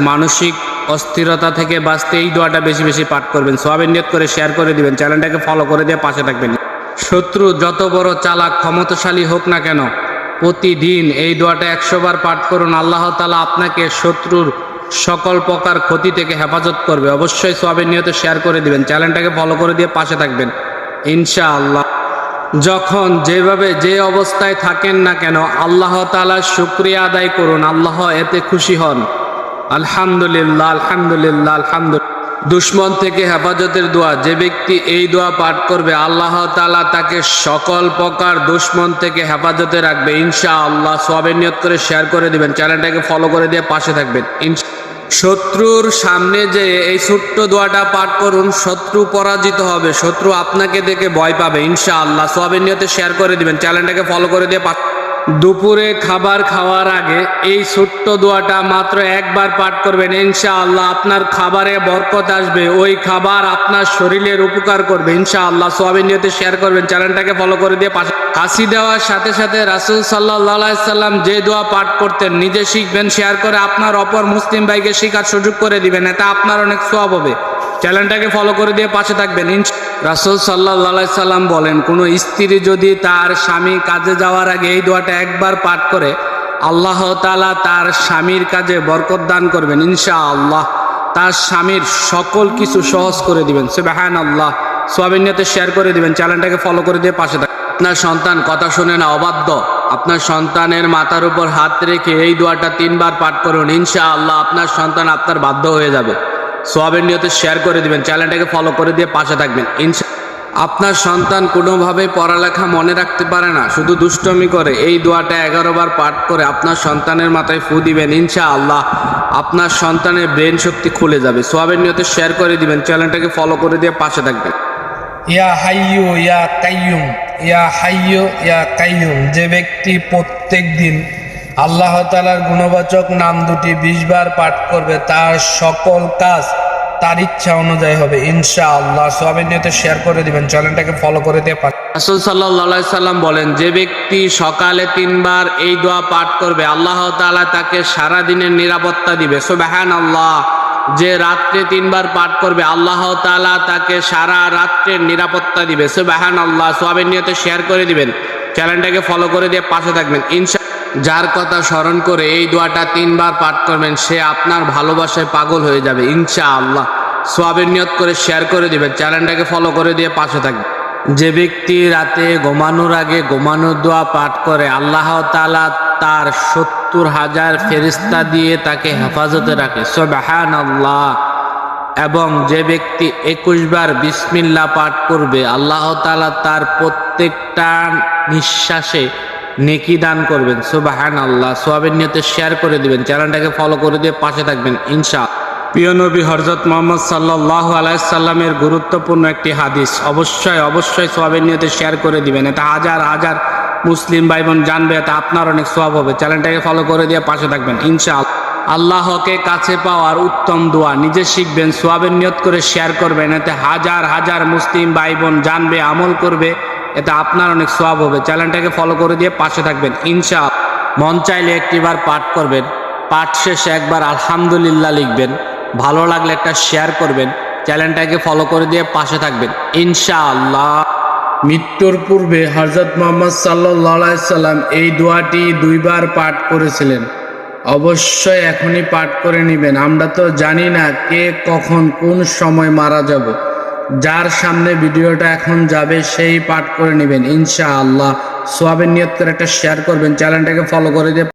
মানসিক অস্থিরতা থেকে বাঁচতে এই দোয়াটা বেশি বেশি পাঠ করবেন। সোয়াবের নিয়ত করে শেয়ার করে দিবেন। চ্যানেলটাকে ফলো করে দিয়ে পাশে থাকবেন। শত্রু যত বড় চালাক, ক্ষমতাশালী হোক না কেন, প্রতিদিন এই দোয়াটা একশো বার পাঠ করুন। আল্লাহ তালা আপনাকে শত্রুর সকল প্রকার ক্ষতি থেকে হেফাজত করবে। অবশ্যই সোয়াবের নিয়ত শেয়ার করে দিবেন। চ্যানেলটাকে ফলো করে দিয়ে পাশে থাকবেন। ইনশাআল্লাহ। যখন যেভাবে যে অবস্থায় থাকেন না কেন, আল্লাহ তালার শুক্রিয়া আদায় করুন। আল্লাহ এতে খুশি হন। আলহামদুলিল্লাহ আলহামদুলিল্লাহ আলহামদুলিল্লাহ। দুশ্মন থেকে হেফাজতের দোয়া। যে ব্যক্তি এই দোয়া পাঠ করবে, আল্লাহ তালা তাকে সকল প্রকার দুশ্মন থেকে হেফাজতে রাখবে। ইনশা আল্লাহ সবের নিয়ত করে শেয়ার করে দিবেন। চ্যানেলটাকে ফলো করে দিয়ে পাশে থাকবেন। ইনশা শত্রুর সামনে যে এই ছোট্ট দোয়াটা পাঠ করুন, শত্রু পরাজিত হবে, শত্রু আপনাকে দেখে ভয় পাবে, ইনশাআল্লাহ। সবের নিয়তে শেয়ার করে দিবেন চ্যানেলটাকে ফলো করে দিয়ে দুপুরে খাবার খাওয়ার আগে এই ছোট্ট দোয়াটা মাত্র একবার পাঠ করবেন ইনশা আল্লাহ আপনার খাবারে বরকত আসবে, ওই খাবার আপনার শরীরের উপকার করবে ইনশা আল্লাহ সোয়াবিন নিয়তে শেয়ার করবেন চ্যানেলটাকে ফলো করে দিয়ে পাশে হাসি দেওয়ার সাথে সাথে রাসুল সাল্লাহ সাল্লাম যে দোয়া পাঠ করতেন, নিজে শিখবেন শেয়ার করে আপনার অপর মুসলিম ভাইকে শেখার সুযোগ করে দিবেন, এটা আপনার অনেক সোয়াব হবে। চ্যানেলটাকে ফলো করে দিয়ে পাশে থাকবেন, ইনশা- রাসুল সাল্লাহ সাল্লাম বলেন, কোনো স্ত্রী যদি তার স্বামী কাজে যাওয়ার আগে এই দোয়াটা একবার পাঠ করে, আল্লাহ তালা তার স্বামীর কাজে বরকত দান করবেন ইনশা আল্লাহ তার স্বামীর সকল কিছু সহজ করে দিবেন সে হ্যান আল্লাহ সোয়াবিনিয়তে শেয়ার করে দিবেন, চ্যানেলটাকে ফলো করে দিয়ে পাশে থাকবেন আপনার সন্তান, কথা শুনে না, অবাধ্য। আপনার সন্তানের মাথার উপর হাত রেখে এই দোয়াটা তিনবার পাঠ করুন ইনশা আল্লাহ আপনার সন্তান আপনার বাধ্য হয়ে যাবে। সোয়াবের নিয়তে শেয়ার করে দিবেন চ্যানেলটাকে ফলো করে দিয়ে পাশে থাকবেন। আপনার সন্তান কোনোভাবে পড়ালেখা মনে রাখতে পারে না, শুধু দুষ্টমি করে। এই দোয়াটা এগারো বার পাঠ করে আপনার সন্তানের মাথায় ফু দিবেন ইনশা আল্লাহ আপনার সন্তানের ব্রেন শক্তি খুলে যাবে। সোয়াবের নিয়তে শেয়ার করে দিবেন চ্যানেলটাকে ফলো করে দিয়ে পাশে থাকবেন। ইয়া হাইয়ু, ইয়া কাইয়ুম, ইয়া হাইয়ু, ইয়া কাইয়ুম, যে ব্যক্তি প্রত্যেক দিন আল্লাহ তালার গুণবাচক নাম দুটি বিশ বার পাঠ করবে, তার সকল কাজ তার ইচ্ছা অনুযায়ী হবে ইনশা আল্লাহ সবাই নিয়ে শেয়ার করে দিবেন, চ্যানেলটাকে ফলো করে দিয়ে পাঠ রাসুল সাল্লাহ সাল্লাম বলেন, যে ব্যক্তি সকালে তিনবার এই দোয়া পাঠ করবে, আল্লাহ তাআলা তাকে সারা দিনের নিরাপত্তা দিবে। সুবাহান আল্লাহ যে রাত্রে তিনবার পাঠ করবে, আল্লাহ তাআলা তাকে সারা রাত্রের নিরাপত্তা দিবে। সুবাহান আল্লাহ সোয়াবের নিয়তে শেয়ার করে দিবেন। চ্যানেলটাকে ফলো করে দিয়ে পাশে থাকবেন। ইনশা যার কথা স্মরণ করে এই দোয়াটা তিনবার পাঠ করবেন, সে আপনার ভালোবাসায় পাগল হয়ে যাবে ইনশা আল্লাহ সোয়াবের নিয়ত করে শেয়ার করে দিবেন, চ্যানেলটাকে ফলো করে দিয়ে পাশে থাকবে যে ব্যক্তি রাতে ঘুমানোর আগে ঘুমানোর দোয়া পাঠ করে, আল্লাহ তালা তার সত্তর হাজার ফেরিস্তা দিয়ে তাকে হেফাজতে রাখে সোবাহান আল্লাহ এবং যে ব্যক্তি একুশ বার বিসমিল্লা পাঠ করবে, আল্লাহ তালা তার প্রত্যেকটা নিঃশ্বাসে নেকি দান করবেন। সুবাহান আল্লাহ সোয়াবের নিয়তে শেয়ার করে দিবেন। চ্যানেলটাকে ফলো করে দিয়ে পাশে থাকবেন ইনশা প্রিয় নবী হরজত মোহাম্মদ সাল্লাহ আলাইসাল্লামের গুরুত্বপূর্ণ একটি হাদিস। অবশ্যই অবশ্যই সোয়াবের নিয়তে শেয়ার করে দিবেন। এটা হাজার হাজার মুসলিম ভাই বোন জানবে এটা আপনার অনেক সোয়াব হবে। চ্যানেলটাকে ফলো করে দিয়ে পাশে থাকবেন ইনশা আল্লাহকে কাছে পাওয়ার উত্তম দোয়া। নিজে শিখবেন, সোয়াবের নিয়ত করে শেয়ার করবেন। এতে হাজার হাজার মুসলিম ভাই বোন জানবে, আমল করবে। এতে আপনার অনেক সোয়াব হবে। চ্যানেলটাকে ফলো করে দিয়ে পাশে থাকবেন। ইনশা মন চাইলে একটিবার পাঠ করবেন। পাঠ শেষে একবার আলহামদুলিল্লাহ লিখবেন। ভালো লাগলে একটা শেয়ার করবেন। চ্যানেলটাকে ফলো করে দিয়ে পাশে থাকবেন। ইনশা আল্লাহ মৃত্যুর পূর্বে হজরত মোহাম্মদ সাল্লাহ সাল্লাম এই দোয়াটি দুইবার পাঠ করেছিলেন। অবশ্যই এখনই পাঠ করে নেবেন। আমরা তো জানি না কে কখন কোন সময় মারা যাব। যার সামনে ভিডিওটা এখন যাবে, সেই পাঠ করে নেবেন, ইনশাআল্লাহ। সোয়াবের নিয়ত করে একটা শেয়ার করবেন চ্যানেলটাকে ফলো করে দিয়ে